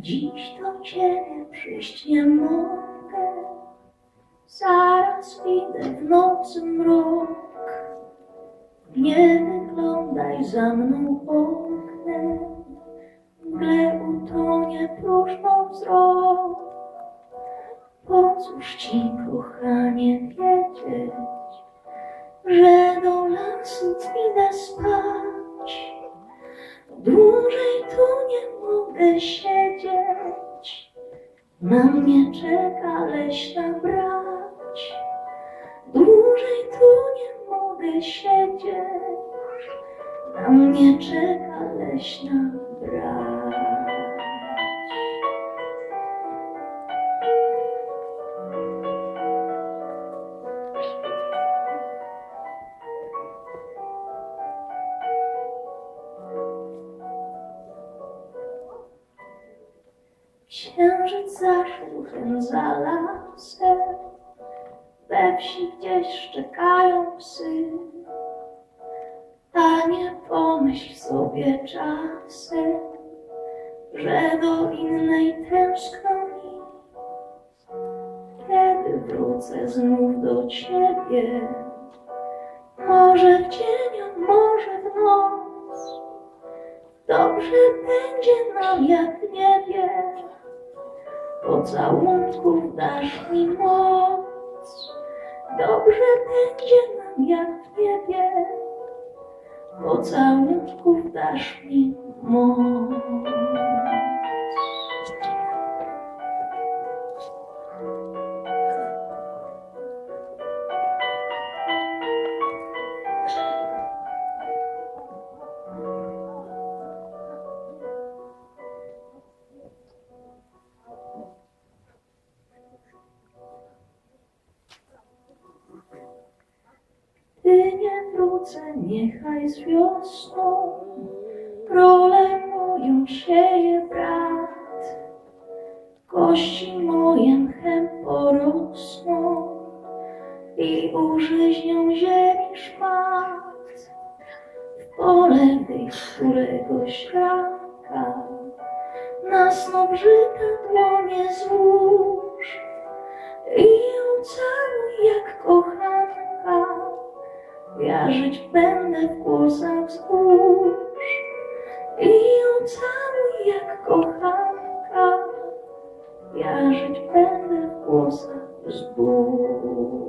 Dziś do ciebie przyjść nie mogę, zaraz idę w nocy mrok. Nie wyglądaj za mną oknem, mgle utonie próżno wzrok. Po cóż ci, kochanie, wiedzieć, że do lasu idę spać? Dłużej tu nie mogę siedzieć, na mnie czeka leśna brać. Dłużej tu nie mogę siedzieć, na mnie czeka leśna Księżyc zaszedł hen za lasem, we wsi gdzieś szczekają psy. A nie pomyśl sobie czasem, że do innej tęskno mi. Kiedy wrócę znów do ciebie, może w a może w noc, dobrze będzie nam jak w niebie. Pocałunków dasz mi moc, dobrze będzie nam jak w niebie. Pocałunków dasz mi moc. Ty nie wrócę, niechaj z wiosną rolę moją sieje brat. Kości moje mchem porosną i użyźnią ziemi szmat. W pole wyjść któregoś ranka, na snobrzyta dłonie złóż Żyć będę w głosach wzgórz i ją całuj jak kochanka. Ja żyć będę w głosach wzgórz.